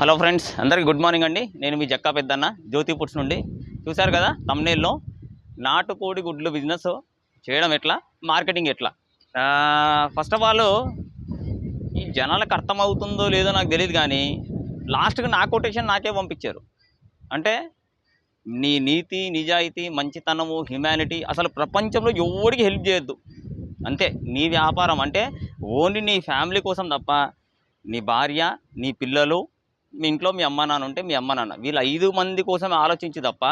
Hello friends అందరికీ good morning అండి. నేను మీ జక్కా పెద్దన్న జ్యోతి పుట్స్ నుండి. చూశారు కదా తమ్నేల్లో నాటుకోడి గుడ్లు బిజినెస్ చేయడం ఎట్లా మార్కెటింగ్ ఎట్లా? ఫస్ట్ ఆఫ్ ఆల్ ఈ జనాలకు అర్థమవుతుందో లేదో నాకు తెలియదు కానీ లాస్ట్కి నా కొటేషన్ నాకే పంపించారు. అంటే నీ నీతి నిజాయితీ మంచితనము హ్యుమానిటీ అసలు ప్రపంచంలో ఎవరికి హెల్ప్ చేయొద్దు. అంతే నీ వ్యాపారం. అంటే ఓన్లీ నీ ఫ్యామిలీ కోసం తప్ప నీ భార్య నీ పిల్లలు మీ ఇంట్లో మీ అమ్మ నాన్న ఉంటే మీ అమ్మ నాన్న. వీళ్ళ ఐదు మంది కోసం ఆలోచించి తప్ప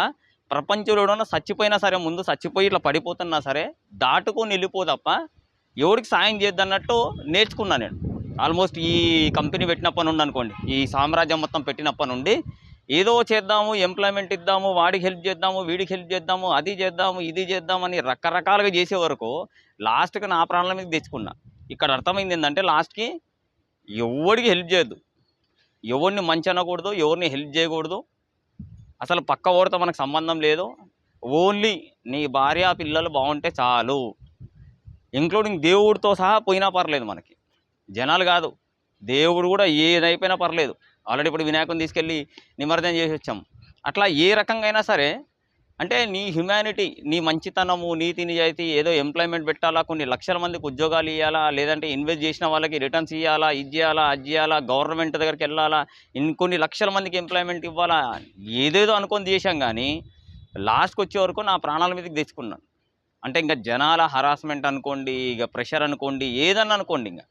ప్రపంచంలో చచ్చిపోయినా సరే ముందు చచ్చిపోయి ఇట్లా పడిపోతున్నా సరే దాటుకొని వెళ్ళిపో తప్ప ఎవరికి సాయం చేద్దన్నట్టు నేర్చుకున్నా నేను. ఆల్మోస్ట్ ఈ కంపెనీ పెట్టినప్పటి నుండి అనుకోండి ఈ సామ్రాజ్యం మొత్తం పెట్టినప్పటి నుండి ఏదో చేద్దాము ఎంప్లాయ్మెంట్ ఇద్దాము వాడికి హెల్ప్ చేద్దాము వీడికి హెల్ప్ చేద్దాము అది చేద్దాము ఇది చేద్దామని రకరకాలుగా చేసే వరకు లాస్ట్కి నా ప్రాణాల మీద తెచ్చుకున్నా. ఇక్కడ అర్థమైంది ఏంటంటే లాస్ట్కి ఎవడికి హెల్ప్ చేయొద్దు. ఎవరిని మంచి అనకూడదు ఎవరిని హెల్ప్ చేయకూడదు. అసలు పక్క ఓడితో మనకు సంబంధం లేదు. ఓన్లీ నీ భార్య పిల్లలు బాగుంటే చాలు. ఇంక్లూడింగ్ దేవుడితో సహా పోయినా పర్లేదు మనకి. జనాలు కాదు. దేవుడు కూడా ఏదైపోయినా పర్లేదు. ఆల్రెడీ ఇప్పుడు వినాయకుని తీసుకెళ్ళి నిమజ్జనం చేసి వచ్చాం. అట్లా ఏ రకంగా అయినా సరే అంటే నీ హ్యుమానిటీ నీ మంచితనము నీతి నిజాయితీ ఏదో ఎంప్లాయ్మెంట్ పెట్టాలా కొన్ని లక్షల మందికి ఉద్యోగాలు ఇవ్వాలా లేదంటే ఇన్వెస్ట్ చేసిన వాళ్ళకి రిటర్న్స్ ఇవ్వాలా ఇది చేయాలా అది చేయాలా గవర్నమెంట్ దగ్గరికి వెళ్ళాలా ఇంకొన్ని లక్షల మందికి ఎంప్లాయ్మెంట్ ఇవ్వాలా ఏదేదో అనుకొని చేశాం కానీ లాస్ట్కి వచ్చే వరకు నా ప్రాణాల మీదకి తెచ్చుకున్నాను. అంటే ఇంకా జనాల హరాస్మెంట్ అనుకోండి ఇక ప్రెషర్ అనుకోండి ఏదన్నా అనుకోండి ఇంకా.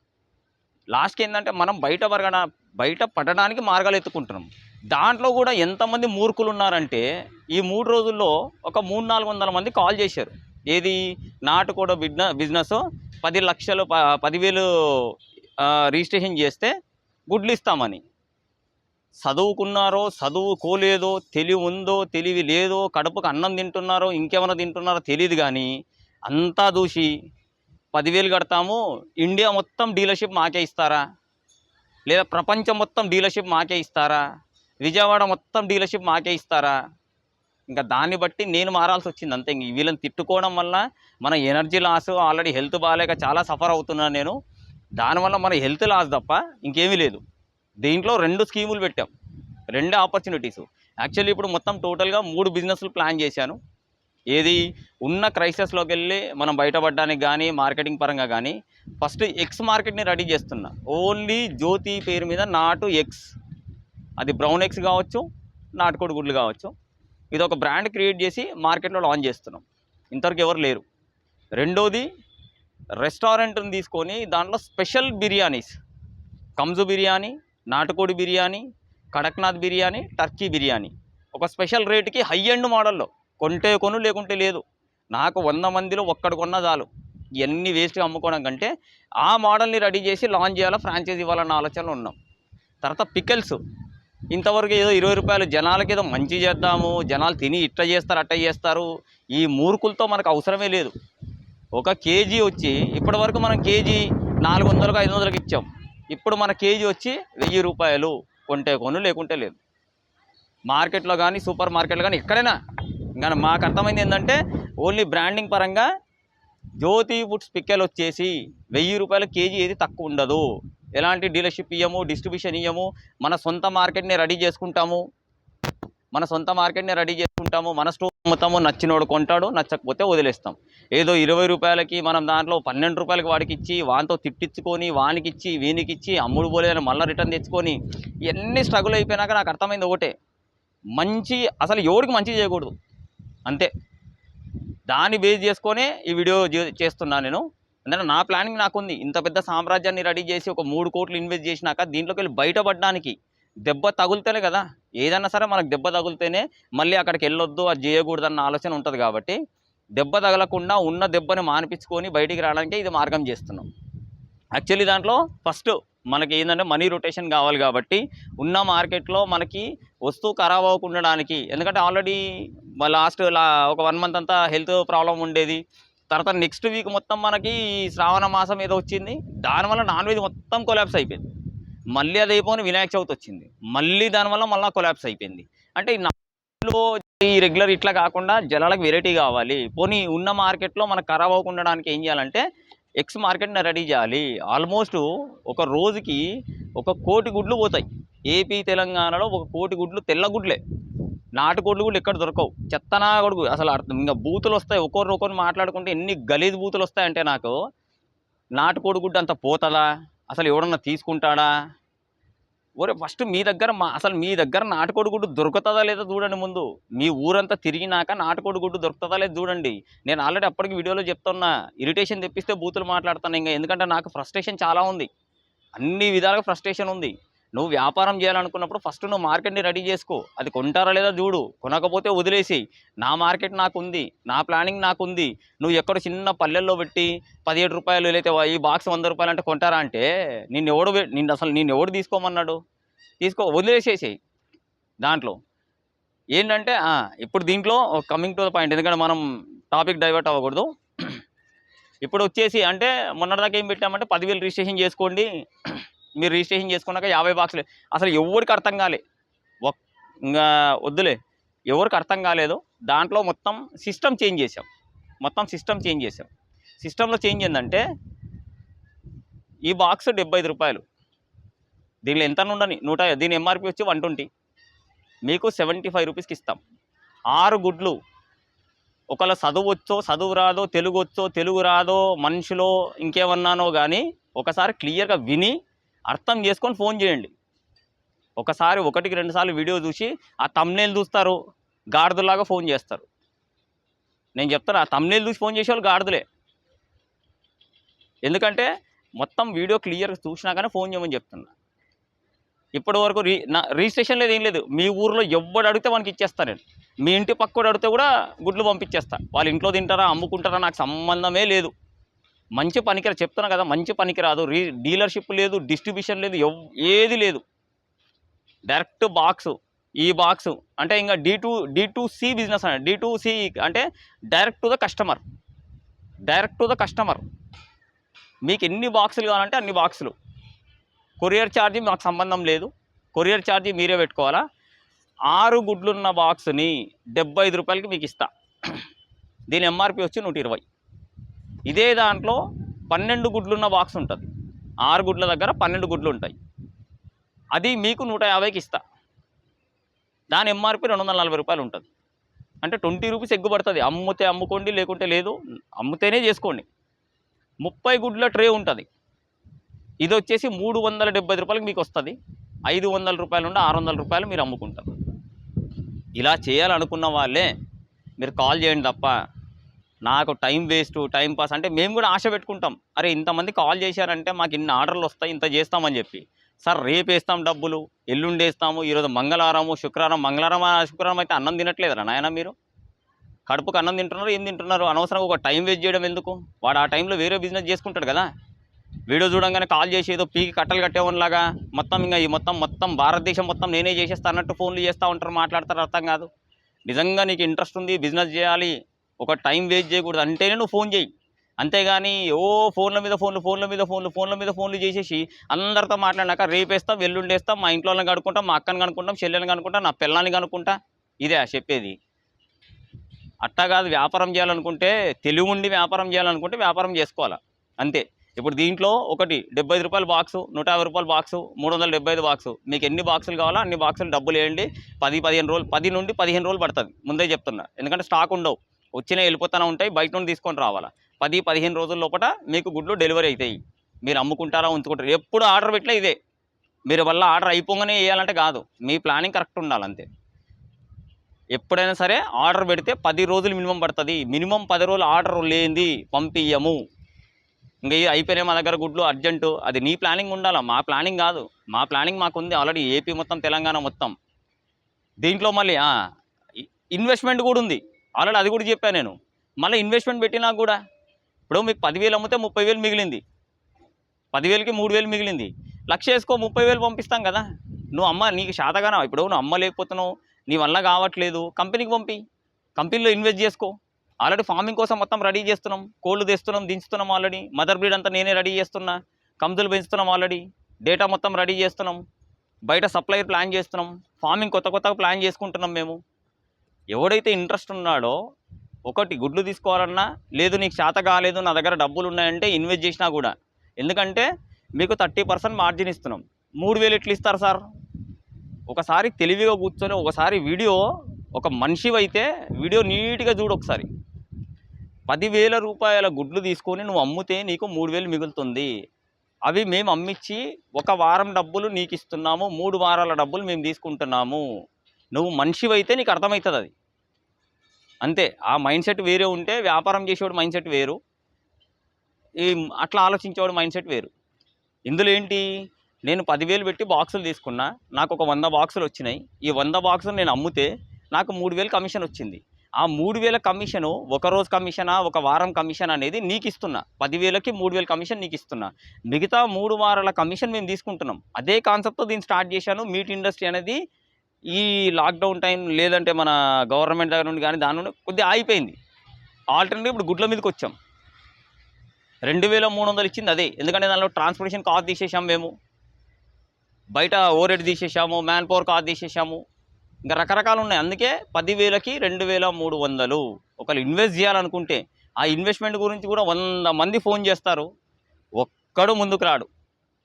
లాస్ట్కి ఏంటంటే మనం బయట పరగడ బయట పడడానికి మార్గాలు ఎత్తుకుంటున్నాం. దాంట్లో కూడా ఎంతమంది మూర్ఖులు ఉన్నారంటే ఈ మూడు రోజుల్లో ఒక మూడు నాలుగు వందల మంది కాల్ చేశారు. ఏది? నాటుకోడ బిడ్న బిజినెస్ పది లక్షలు ప- పదివేలు రిజిస్ట్రేషన్ చేస్తే గుడ్లు ఇస్తామని. చదువుకున్నారో చదువుకోలేదో తెలివి ఉందో తెలివి లేదో కడుపుకు అన్నం తింటున్నారో ఇంకేమైనా తింటున్నారో తెలియదు కానీ అంతా దూసి పదివేలు కడతాము ఇండియా మొత్తం డీలర్షిప్ మాకే ఇస్తారా? లేదా ప్రపంచం మొత్తం డీలర్షిప్ మాకే ఇస్తారా? విజయవాడ మొత్తం డీలర్షిప్ మాకే ఇస్తారా? ఇంకా దాన్ని బట్టి నేను మారాల్సి వచ్చింది అంతే. ఇంక వీళ్ళని తిట్టుకోవడం వల్ల మన ఎనర్జీ లాస్ ఆల్రెడీ హెల్త్ బాగాలేక చాలా సఫర్ అవుతున్నాను నేను. దానివల్ల మన హెల్త్ లాస్ తప్ప ఇంకేమీ లేదు. దీంట్లో రెండు స్కీములు పెట్టాం. రెండు ఆపర్చునిటీస్ యాక్చువల్లీ ఇప్పుడు మొత్తం టోటల్గా మూడు బిజినెస్లు ప్లాన్ చేశాను. ఏది? ఉన్న క్రైసిస్లోకి వెళ్ళి మనం బయటపడడానికి కానీ మార్కెటింగ్ పరంగా కానీ ఫస్ట్ ఎక్స్ మార్కెట్ని రెడీ చేస్తున్నా. ఓన్లీ జ్యోతి పేరు మీద నాటు ఎక్స్ అది బ్రౌన్ ఎగ్స్ కావచ్చు నాటుకోడి గుడ్లు కావచ్చు. ఇది ఒక బ్రాండ్ క్రియేట్ చేసి మార్కెట్లో లాంచ్ చేస్తున్నాం. ఇంతవరకు ఎవరు లేరు. రెండోది రెస్టారెంట్ని తీసుకొని దాంట్లో స్పెషల్ బిర్యానీస్ కంజు బిర్యానీ నాటుకోడి బిర్యానీ కడక్నాథ్ బిర్యానీ టర్కీ బిర్యానీ. ఒక స్పెషల్ రేటుకి హై ఎండ్ మోడల్లో కొంటే కొను లేకుంటే లేదు. నాకు వంద మందిలో ఒక్కడు కొన్నా చాలు. ఇవన్నీ వేస్ట్గా అమ్ముకోవడం కంటే ఆ మోడల్ని రెడీ చేసి లాంచ్ చేయాలా ఫ్రాంచైజ్ ఇవ్వాలన్న ఆలోచనలో ఉన్నాం. తర్వాత పికెల్స్ ఇంతవరకు ఏదో ఇరవై రూపాయలు జనాలకి ఏదో మంచి చేద్దాము జనాలు తిని ఇట్ట చేస్తారు అట్ట చేస్తారు. ఈ మూర్ఖులతో మనకు అవసరమే లేదు. ఒక కేజీ వచ్చి ఇప్పటి వరకు మనం కేజీ నాలుగు వందలకు ఐదు వందలకు ఇచ్చాం. ఇప్పుడు మన కేజీ వచ్చి వెయ్యి రూపాయలు. కొంటే కొను లేకుంటే లేదు. మార్కెట్లో కానీ సూపర్ మార్కెట్లో కానీ ఎక్కడైనా. ఇంకా మాకు అర్థమైంది ఏంటంటే ఓన్లీ బ్రాండింగ్ పరంగా జ్యోతి ఫుడ్స్ పిక్కలు వచ్చేసి వెయ్యి రూపాయల కేజీ ఏది తక్కువ ఉండదు. ఎలాంటి డీలర్షిప్ ఇయ్యము డిస్ట్రిబ్యూషన్ ఇయ్యము మన సొంత మార్కెట్ని రెడీ చేసుకుంటాము. మన సొంత మార్కెట్ని రెడీ చేసుకుంటాము మన స్టోర్ అమ్ముతాము నచ్చినోడు కొంటాడు నచ్చకపోతే వదిలేస్తాం. ఏదో ఇరవై రూపాయలకి మనం దాంట్లో పన్నెండు రూపాయలకి వాడికి ఇచ్చి వానితో తిట్టించుకొని వానికి ఇచ్చి వీనికి ఇచ్చి అమ్ముడు పోలేదని మళ్ళీ రిటర్న్ తెచ్చుకొని ఇవన్నీ స్ట్రగుల్ అయిపోయినాక నాకు అర్థమైంది ఒకటే. మంచి అసలు ఎవరికి మంచి చేయకూడదు. అంతే. దాన్ని బేస్ చేసుకొనే ఈ వీడియో చేస్తున్నాను నేను. ఎందుకంటే నా ప్లానింగ్ నాకుంది. ఇంత పెద్ద సామ్రాజ్యాన్ని రెడీ చేసి ఒక మూడు కోట్లు ఇన్వెస్ట్ చేసినాక దీంట్లోకి వెళ్ళి బయటపడడానికి దెబ్బ తగులుతేనే కదా. ఏదైనా సరే మనకు దెబ్బ తగులుతేనే మళ్ళీ అక్కడికి వెళ్ళొద్దు అది చేయకూడదన్న ఆలోచన ఉంటుంది కాబట్టి దెబ్బ తగలకుండా ఉన్న దెబ్బని మానిపించుకొని బయటికి రావడానికి ఇది మార్గం చేస్తున్నాం. యాక్చువల్లీ దాంట్లో ఫస్ట్ మనకి ఏంటంటే మనీ రొటేషన్ కావాలి కాబట్టి ఉన్న మార్కెట్లో మనకి వస్తువు ఖరాబ్ అవ్వకుండా ఎందుకంటే ఆల్రెడీ లాస్ట్ లా ఒక వన్ మంత్ అంతా హెల్త్ ప్రాబ్లం ఉండేది. తర్వాత నెక్స్ట్ వీక్ మొత్తం మనకి శ్రావణ మాసం ఏదో వచ్చింది. దానివల్ల నాన్ వెజ్ మొత్తం కొలాబ్స్ అయిపోయింది. మళ్ళీ అది అయిపోయి వినాయక చవితి వచ్చింది. మళ్ళీ దానివల్ల మళ్ళీ కొలాబ్స్ అయిపోయింది. అంటే ఈ ఈ రెగ్యులర్ ఇట్లా కాకుండా జనాలకు వెరైటీ కావాలి. పోనీ ఉన్న మార్కెట్లో మనకు ఖరాబ్ అవ్వకుండా ఉండడానికి ఏం చేయాలంటే ఎక్స్ మార్కెట్ని రెడీ చేయాలి. ఆల్మోస్ట్ ఒక రోజుకి ఒక కోటి గుడ్లు పోతాయి. ఏపీ తెలంగాణలో ఒక కోటి గుడ్లు తెల్ల గుడ్లే. నాటుకోడ్లు కూడా ఎక్కడ దొరకవు. చెత్తనా కొడుకు. అసలు అర్థం ఇంకా బూతులు వస్తాయి. ఒకరు ఒకరు మాట్లాడుకుంటే ఎన్ని గలీజ్ బూతులు వస్తాయంటే నాకు నాటుకోడి గుడ్డు అంత పోతుందా? అసలు ఎవడన్నా తీసుకుంటాడా? ఒరే ఫస్ట్ మీ దగ్గర మా అసలు మీ దగ్గర నాటుకోడి గుడ్డు దొరుకుతుందా లేదా చూడండి ముందు. మీ ఊరంతా తిరిగినాక నాటుకోడి గుడ్డు దొరుకుతుందా లేదా చూడండి. నేను ఆల్రెడీ అప్పటికి వీడియోలో చెప్తున్నా ఇరిటేషన్ తెప్పిస్తే బూతులు మాట్లాడుతాను ఇంకా. ఎందుకంటే నాకు ఫ్రస్ట్రేషన్ చాలా ఉంది. అన్ని విధాలుగా ఫ్రస్ట్రేషన్ ఉంది. నువ్వు వ్యాపారం చేయాలనుకున్నప్పుడు ఫస్ట్ నువ్వు మార్కెట్ని రెడీ చేసుకో. అది కొంటారా లేదా చూడు. కొనకపోతే వదిలేసి నా మార్కెట్ నాకు ఉంది నా ప్లానింగ్ నాకు ఉంది నువ్వు ఎక్కడ చిన్న పల్లెల్లో పెట్టి పదిహేడు రూపాయలు లేతే ఈ బాక్స్ వంద రూపాయలు అంటే కొంటారా అంటే నిన్ను ఎవడు నిన్ను అసలు నిన్ను ఎవడు తీసుకోమన్నాడు? తీసుకో వదిలేసేసేయి దాంట్లో. ఏంటంటే ఇప్పుడు దీంట్లో కమింగ్ టు ద పాయింట్ ఎందుకంటే మనం టాపిక్ డైవర్ట్ అవ్వకూడదు. ఇప్పుడు వచ్చేసి అంటే మొన్నటిదాకా ఏం పెట్టామంటే పదివేలు రిజిస్ట్రేషన్ చేసుకోండి. మీరు రిజిస్ట్రేషన్ చేసుకున్నాక యాభై బాక్సులు అసలు ఎవరికి అర్థం కాలే. ఇంకా వద్దులే. ఎవరికి అర్థం కాలేదు. దాంట్లో మొత్తం సిస్టమ్ చేంజ్ చేసాం మొత్తం సిస్టమ్ చేంజ్ చేసాం సిస్టంలో చేంజ్ ఏంటంటే ఈ బాక్స్ డెబ్బై ఐదు రూపాయలు. దీనిలో ఎంత ఉండని నూట దీని ఎంఆర్పి వచ్చి వన్ ట్వంటీ. మీకు సెవెంటీ ఫైవ్ రూపీస్కి ఇస్తాం. ఆరు గుడ్లు. ఒకవేళ చదువు వచ్చో చదువు రాదో తెలుగు వచ్చో తెలుగు రాదో మనిషిలో ఇంకేమన్నానో కానీ ఒకసారి క్లియర్గా విని అర్థం చేసుకొని ఫోన్ చేయండి. ఒకసారి ఒకటికి రెండుసార్లు వీడియో చూసి ఆ తమ్నేలు చూస్తారు గాడిదలాగా ఫోన్ చేస్తారు. నేను చెప్తాను ఆ తమ్నేలు చూసి ఫోన్ చేసేవాళ్ళు గాడిదలే. ఎందుకంటే మొత్తం వీడియో క్లియర్గా చూసినాకనే ఫోన్ చేయమని చెప్తున్నా. ఇప్పటి వరకు రీ నా రిజిస్ట్రేషన్ లేదు ఏం లేదు. మీ ఊర్లో ఎవడు అడిగితే వానికి ఇచ్చేస్తాను నేను. మీ ఇంటి పక్కడు అడిగితే కూడా గుడ్లు పంపించేస్తాను వాళ్ళు ఇంట్లో తింటారా అమ్ముకుంటారా నాకు సంబంధమే లేదు. మంచి పనికిరా చెప్తున్నా కదా మంచి పనికిరాదు. రీ డీలర్షిప్ లేదు డిస్ట్రిబ్యూషన్ లేదు ఎవ్- ఏది లేదు. డైరెక్ట్ బాక్స్ ఈ బాక్స్. అంటే ఇంకా D to D to C business అంటే డి టూ సి అంటే direct to the customer. Direct to the customer. మీకు ఎన్ని బాక్సులు కావాలంటే అన్ని బాక్సులు. కొరియర్ ఛార్జీ మాకు సంబంధం లేదు. కొరియర్ ఛార్జీ మీరే పెట్టుకోవాలా? ఆరు గుడ్లున్న బాక్స్ని డెబ్బై ఐదు రూపాయలకి మీకు ఇస్తా. దీని ఎంఆర్పి వచ్చి నూట ఇరవై. ఇదే దాంట్లో పన్నెండు గుడ్లున్న బాక్స్ ఉంటుంది. ఆరు గుడ్ల దగ్గర పన్నెండు గుడ్లు ఉంటాయి. అది మీకు నూట యాభైకి ఇస్తా. దాని ఎంఆర్పి రెండు వందల నలభై రూపాయలు ఉంటుంది. అంటే ట్వంటీ రూపీస్ ఎగ్గుపడుతుంది అమ్ముతే అమ్ముకోండి లేకుంటే లేదు. అమ్ముతేనే చేసుకోండి. ముప్పై గుడ్ల ట్రే ఉంటుంది. ఇది వచ్చేసి మూడు వందల డెబ్బై రూపాయలకి మీకు వస్తుంది. ఐదు వందల రూపాయల నుండి ఆరు వందల రూపాయలు మీరు అమ్ముకుంటారు. ఇలా చేయాలనుకున్న వాళ్ళే మీరు కాల్ చేయండి తప్ప నాకు టైం వేస్ట్ టైం పాస్ అంటే మేము కూడా ఆశ పెట్టుకుంటాం. అరే ఇంతమంది కాల్ చేశారంటే మాకు ఇన్ని ఆర్డర్లు వస్తాయి ఇంత చేస్తామని చెప్పి. సార్ రేపు వేస్తాం డబ్బులు ఎల్లుండి వేస్తాము ఈరోజు మంగళవారము శుక్రవారం మంగళవారం ఆ శుక్రవారం అయితే అన్నం తినట్లేదురా నాయన మీరు? కడుపుకు అన్నం తింటున్నారు ఏం తింటున్నారు? అనవసరంగా ఒక టైం వేస్ట్ చేయడం ఎందుకు? వాడు ఆ టైంలో వేరే బిజినెస్ చేసుకుంటాడు కదా. వీడియో చూడంగానే కాల్ చేసి ఏదో పీకి కట్టలు కట్టేవన్లాగా మొత్తం ఇంకా ఈ మొత్తం మొత్తం భారతదేశం మొత్తం నేనే చేసేస్తా అన్నట్టు ఫోన్లు చేస్తూ ఉంటారు మాట్లాడతారు అర్థం కాదు. నిజంగా నీకు ఇంట్రెస్ట్ ఉంది బిజినెస్ చేయాలి ఒక టైం వేస్ట్ చేయకూడదు. అంటేనే నువ్వు ఫోన్ చేయి. అంతేగాని ఓ ఫోన్ల మీద ఫోన్లు ఫోన్ల మీద ఫోన్లు ఫోన్ల మీద ఫోన్లు చేసేసి అందరితో మాట్లాడినాక రేపేస్తాం వెల్లుండేస్తాం మా ఇంట్లో వాళ్ళని కనుక్కుంటాం మా అక్కని కనుక్కుంటాం చెల్లెని కనుక్కుంటాం నా పిల్లల్ని కనుక్కుంటా. ఇదే చెప్పేది. అట్టా కాదు వ్యాపారం చేయాలనుకుంటే తెలివి ఉండి వ్యాపారం చేయాలనుకుంటే వ్యాపారం చేసుకోవాలా. అంతే. ఇప్పుడు దీంట్లో ఒకటి డెబ్బై రూపాయలు రూపాయల బాక్సు నూట యాభై రూపాయల బాక్సు మూడు వందల డెబ్బై ఐదు బాక్సు. మీకు ఎన్ని బాక్సులు కావాలో అన్ని బాక్సులు డబ్బులు వేయండి. పది పదిహేను రోజులు పది నుండి పదిహేను రోజులు పడుతుంది. ముందే చెప్తున్నా. ఎందుకంటే స్టాక్ ఉండవు. వచ్చినా వెళ్ళిపోతూనే ఉంటాయి బయట నుండి తీసుకొని రావాలా? పది పదిహేను రోజుల లోపల మీకు గుడ్లు డెలివరీ అవుతాయి. మీరు అమ్ముకుంటారా ఉంచుకుంటారు? ఎప్పుడు ఆర్డర్ పెట్టలే ఇదే. మీరు వల్ల ఆర్డర్ అయిపోగానే వేయాలంటే కాదు. మీ ప్లానింగ్ కరెక్ట్ ఉండాలి అంతే. ఎప్పుడైనా సరే ఆర్డర్ పెడితే పది రోజులు మినిమం పడుతుంది. మినిమం పది రోజులు ఆర్డర్ లేనిది పంపియ్యము. ఇంకా ఇది అయిపోయినాయి మా దగ్గర గుడ్లు అర్జెంటు. అది నీ ప్లానింగ్ ఉండాలా? మా ప్లానింగ్ కాదు. మా ప్లానింగ్ మాకు ఉంది ఆల్రెడీ ఏపీ మొత్తం తెలంగాణ మొత్తం. దీంట్లో మళ్ళీ ఇన్వెస్ట్మెంట్ కూడా ఉంది. ఆల్రెడీ అది కూడా చెప్పాను నేను. మళ్ళీ ఇన్వెస్ట్మెంట్ పెట్టినా కూడా ఇప్పుడు మీకు పదివేలు అమ్మితే ముప్పై వేలు మిగిలింది. పదివేలకి మూడు వేలు మిగిలింది. లక్ష వేసుకో ముప్పై వేలు పంపిస్తాం కదా. నువ్వు అమ్మ నీకు శాతగానా. ఇప్పుడు నువ్వు అమ్మ లేకపోతున్నావు నీ వల్ల కావట్లేదు. కంపెనీకి పంపి. కంపెనీలో ఇన్వెస్ట్ చేసుకో. ఆల్రెడీ ఫార్మింగ్ కోసం మొత్తం రెడీ చేస్తున్నాం. కోళ్ళు తెస్తున్నాం దించుతున్నాం ఆల్రెడీ. మదర్ బ్రీడ్ అంతా నేనే రెడీ చేస్తున్నా. కందులు పెంచుతున్నాం ఆల్రెడీ. డేటా మొత్తం రెడీ చేస్తున్నాం. బయట సప్లైర్ ప్లాన్ చేస్తున్నాం. ఫార్మింగ్ కొత్త కొత్తగా ప్లాన్ చేసుకుంటున్నాం మేము. ఎవడైతే ఇంట్రెస్ట్ ఉన్నాడో ఒకటి గుడ్లు తీసుకోవాలన్నా లేదు నీకు శాత కాలేదు నా దగ్గర డబ్బులు ఉన్నాయంటే ఇన్వెస్ట్ చేసినా కూడా. ఎందుకంటే మీకు థర్టీ పర్సెంట్ మార్జిన్ ఇస్తున్నాం. మూడు వేలు ఎట్లు ఇస్తారు సార్? ఒకసారి తెలివిగా కూర్చొని ఒకసారి వీడియో ఒక మనిషివైతే వీడియో నీట్గా చూడు ఒకసారి. పదివేల రూపాయల గుడ్లు తీసుకొని నువ్వు అమ్మితే నీకు మూడు వేలు మిగులుతుంది. అవి మేము అమ్మించి ఒక వారం డబ్బులు నీకు ఇస్తున్నాము మూడు వారాల డబ్బులు మేము తీసుకుంటున్నాము. నువ్వు మనిషివైతే నీకు అర్థమవుతుంది అది. అంతే. ఆ మైండ్ సెట్ వేరే ఉంటే వ్యాపారం చేసేవాడు మైండ్ సెట్ వేరు. ఈ అట్లా ఆలోచించేవాడు మైండ్ సెట్ వేరు. ఇందులో ఏంటి నేను పదివేలు పెట్టి బాక్సులు తీసుకున్నా నాకు ఒక వంద బాక్సులు వచ్చినాయి. ఈ వంద బాక్సులు నేను అమ్మితే నాకు మూడు వేలు కమిషన్ వచ్చింది. ఆ మూడు వేల కమిషను ఒక రోజు కమిషనా ఒక వారం కమిషన్ అనేది నీకు ఇస్తున్నా పదివేలకి మూడు వేల కమిషన్ నీకు ఇస్తున్నా మిగతా మూడు వారాల కమిషన్ మేము తీసుకుంటున్నాం. అదే కాన్సెప్ట్తో దీన్ని స్టార్ట్ చేశాను. మీట్ ఇండస్ట్రీ అనేది ఈ లాక్డౌన్ టైం లేదంటే మన గవర్నమెంట్ దగ్గర నుండి కానీ దాని నుండి కొద్దిగా ఆగిపోయింది. ఆల్టర్నేటివ్ ఇప్పుడు గుడ్ల మీదకి వచ్చాం. రెండు వేల మూడు వందలు ఇచ్చింది అదే. ఎందుకంటే దానిలో ట్రాన్స్పోర్టేషన్ కాస్ట్ తీసేసాం మేము. బయట ఓరెడ్ తీసేసాము మ్యాన్ పవర్ కాస్ట్ తీసేసాము ఇంకా రకరకాలు ఉన్నాయి. అందుకే పదివేలకి రెండు వేల మూడు వందలు. ఒకళ్ళు ఇన్వెస్ట్ చేయాలనుకుంటే ఆ ఇన్వెస్ట్మెంట్ గురించి కూడా వంద మంది ఫోన్ చేస్తారు. ఒక్కడు ముందుకు రాడు.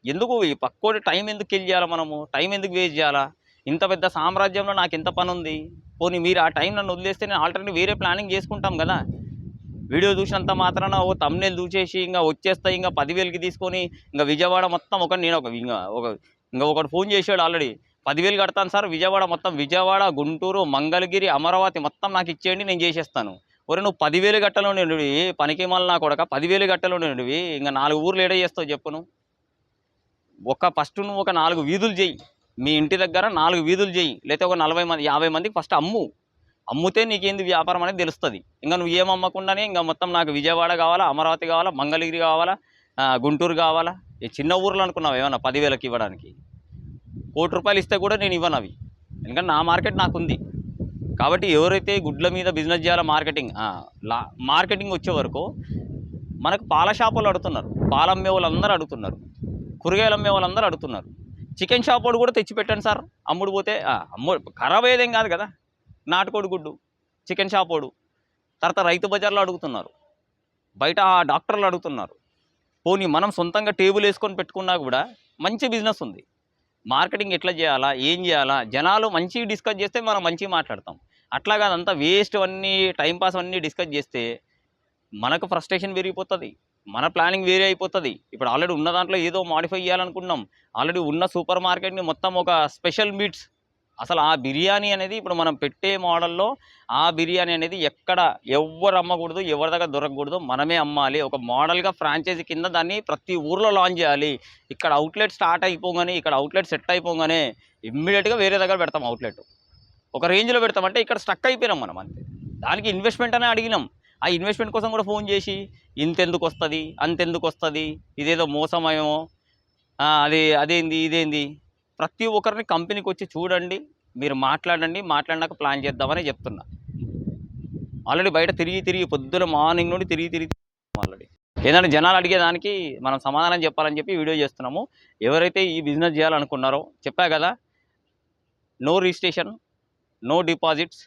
ఎందుకు ఈ పక్కోటి టైం ఎందుకు కిల్ చేయాలా మనము? టైం ఎందుకు వేస్ట్ చేయాలా? ఇంత పెద్ద సామ్రాజ్యంలో నాకు ఎంత పని ఉంది పోనీ మీరు ఆ టైం నన్ను వదిలేస్తే నేను ఆల్టర్నేట్ వేరే ప్లానింగ్ చేసుకుంటాం కదా. వీడియో చూసినంత మాత్రాన ఓ తమ్నేలు చూసేసి ఇంకా వచ్చేస్తాయి ఇంకా పదివేలకి తీసుకొని ఇంకా విజయవాడ మొత్తం ఒక నేను ఒక ఇంకా ఒక ఇంకా ఒకటి ఫోన్ చేసాడు ఆల్రెడీ. పదివేలు కడతాను సార్ విజయవాడ మొత్తం విజయవాడ గుంటూరు మంగళగిరి అమరావతి మొత్తం నాకు ఇచ్చేయండి నేను చేసేస్తాను. ఒరే నువ్వు పదివేలు గట్టలో నుండి పనికి మళ్ళీ నా కొడక పదివేలు గట్టలో నుండి ఇంకా నాలుగు ఊర్లు ఏడ చేస్తావు చెప్పును ఒక ఫస్ట్ నువ్వు ఒక నాలుగు వీధులు చేయి. మీ ఇంటి దగ్గర నాలుగు వీధులు చేయి లేకపోతే ఒక నలభై మంది యాభై మందికి ఫస్ట్ అమ్ము. అమ్ముతే నీకేంది వ్యాపారం అనేది తెలుస్తుంది. ఇంకా నువ్వు ఏం అమ్మకుండానే ఇంకా మొత్తం నాకు విజయవాడ కావాలా అమరావతి కావాలా మంగళగిరి కావాలా గుంటూరు కావాలా? చిన్న ఊర్లు అనుకున్నావు ఏమన్నా పదివేలకు ఇవ్వడానికి? కోటి రూపాయలు ఇస్తే కూడా నేను ఇవ్వను అవి. ఎందుకంటే నా మార్కెట్ నాకు ఉంది కాబట్టి ఎవరైతే గుడ్ల మీద బిజినెస్ చేయాలో మార్కెటింగ్ లా మార్కెటింగ్ వచ్చే వరకు మనకు పాల షాపులు అడుగుతున్నారు. పాలమ్మే వాళ్ళందరూ అడుగుతున్నారు. కూరగాయలు అమ్మే వాళ్ళందరూ అడుగుతున్నారు. చికెన్ షాప్ వాడు కూడా తెచ్చి పెట్టండి సార్. అమ్ముడు పోతే అమ్ముడు ఖరాబ్ అయ్యేదేం కాదు కదా. నాటుకోడి గుడ్డు చికెన్ షాప్ వాడు. తర్వాత రైతు బజార్లో అడుగుతున్నారు. బయట డాక్టర్లు అడుగుతున్నారు. పోనీ మనం సొంతంగా టేబుల్ వేసుకొని పెట్టుకున్నా కూడా మంచి బిజినెస్ ఉంది. మార్కెటింగ్ ఎట్లా చేయాలా ఏం చేయాలా జనాలు మంచిగా డిస్కస్ చేస్తే మనం మంచిగా మాట్లాడతాం. అట్లా కాదంతా వేస్ట్ అన్నీ టైంపాస్ అన్నీ డిస్కస్ చేస్తే మనకు ఫ్రస్ట్రేషన్ పెరిగిపోతుంది. మన ప్లానింగ్ వేరే అయిపోతుంది. ఇప్పుడు ఆల్రెడీ ఉన్న దాంట్లో ఏదో మాడిఫై చేయాలనుకున్నాం. ఆల్రెడీ ఉన్న సూపర్ మార్కెట్ని మొత్తం ఒక స్పెషల్ మీట్స్ అసలు ఆ బిర్యానీ అనేది ఇప్పుడు మనం పెట్టే మోడల్లో ఆ బిర్యానీ అనేది ఎక్కడ ఎవరు అమ్మకూడదు ఎవరి దగ్గర దొరకకూడదు మనమే అమ్మాలి. ఒక మోడల్గా ఫ్రాంచైజీ కింద దాన్ని ప్రతి ఊర్లో లాంచ్ చేయాలి. ఇక్కడ అవుట్లెట్ స్టార్ట్ అయిపోగానే ఇక్కడ అవుట్లెట్ సెట్ అయిపోగానే ఇమ్మీడియట్గా వేరే దగ్గర పెడతాం అవుట్లెట్ ఒక రేంజ్లో పెడతామంటే ఇక్కడ స్టక్ అయిపోయినాం మనం అంతే. దానికి ఇన్వెస్ట్మెంట్ అనే అడిగినాం. ఆ ఇన్వెస్ట్మెంట్ కోసం కూడా ఫోన్ చేసి ఇంతెందుకు వస్తుంది? అంతెందుకు వస్తుంది? ఇదేదో మోసమేమో అది అదేంది ఇదేంది? ప్రతి ఒక్కరిని కంపెనీకి వచ్చి చూడండి మీరు మాట్లాడండి మాట్లాడినాక ప్లాన్ చేద్దామని చెప్తున్నా. ఆల్రెడీ బయట తిరిగి తిరిగి పొద్దున మార్నింగ్ నుండి తిరిగి తిరిగి ఆల్రెడీ ఏదైనా జనాలు అడిగేదానికి మనం సమాధానం చెప్పాలని చెప్పి వీడియో చేస్తున్నాము. ఎవరైతే ఈ బిజినెస్ చేయాలనుకున్నారో చెప్పా కదా నో రిజిస్ట్రేషన్ నో డిపాజిట్స్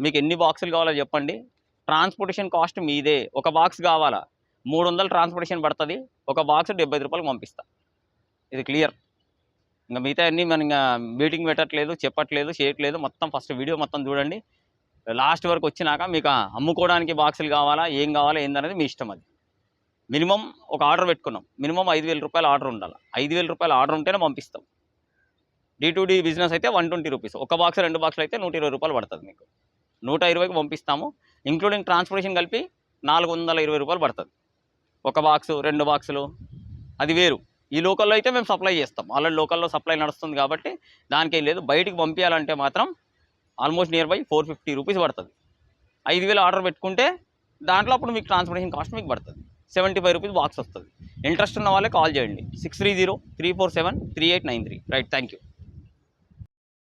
మీకు ఎన్ని బాక్సులు కావాలో చెప్పండి. ట్రాన్స్పోర్టేషన్ కాస్ట్ మీదే. ఒక బాక్స్ కావాలా? మూడు వందలు ట్రాన్స్పోర్టేషన్ పడుతుంది. ఒక బాక్స్ డెబ్బై ఐదు రూపాయలు పంపిస్తా. ఇది క్లియర్? ఇంకా మిగతా అన్నీ మనం ఇంకా మీటింగ్ పెట్టట్లేదు చెప్పట్లేదు చేయట్లేదు. మొత్తం ఫస్ట్ వీడియో మొత్తం చూడండి. లాస్ట్ వరకు వచ్చినాక మీకు అమ్ముకోవడానికి బాక్సులు కావాలా ఏం కావాలా ఏందనేది మీ ఇష్టం అది. మినిమం ఒక ఆర్డర్ పెట్టుకున్నాం. మినిమం ఐదు వేల రూపాయల ఆర్డర్ ఉండాలి? ఐదు వేల రూపాయల ఆర్డర్ ఉంటేనే పంపిస్తాం. డి టు డి బిజినెస్ అయితే వన్ ట్వంటీ రూపీస్. ఒక బాక్స్ రెండు బాక్సులు అయితే నూట ఇరవై రూపాయలు పడుతుంది మీకు. నూట ఇరవైకి పంపిస్తాము. ఇంక్లూడింగ్ ట్రాన్స్పోర్టేషన్ కలిపి నాలుగు వందల ఇరవై రూపాయలు పడుతుంది. ఒక బాక్సు రెండు బాక్సులు అది వేరు. ఈ లోకల్లో అయితే మేము సప్లై చేస్తాం. ఆల్రెడీ లోకల్లో సప్లై నడుస్తుంది కాబట్టి దానికి లేదు. బయటికి పంపించాలంటే మాత్రం almost nearby four fifty rupees పడుతుంది. ఐదు వేలు ఆర్డర్ పెట్టుకుంటే దాంట్లో అప్పుడు మీకు ట్రాన్స్పోర్టేషన్ కాస్ట్ మీకు పడుతుంది. సెవెంటీ ఫైవ్ రూపీస్ బాక్స్ వస్తుంది. ఇంట్రెస్ట్ ఉన్న వాళ్ళే కాల్ చేయండి. Six three zero three four seven three eight nine three. Right thank you.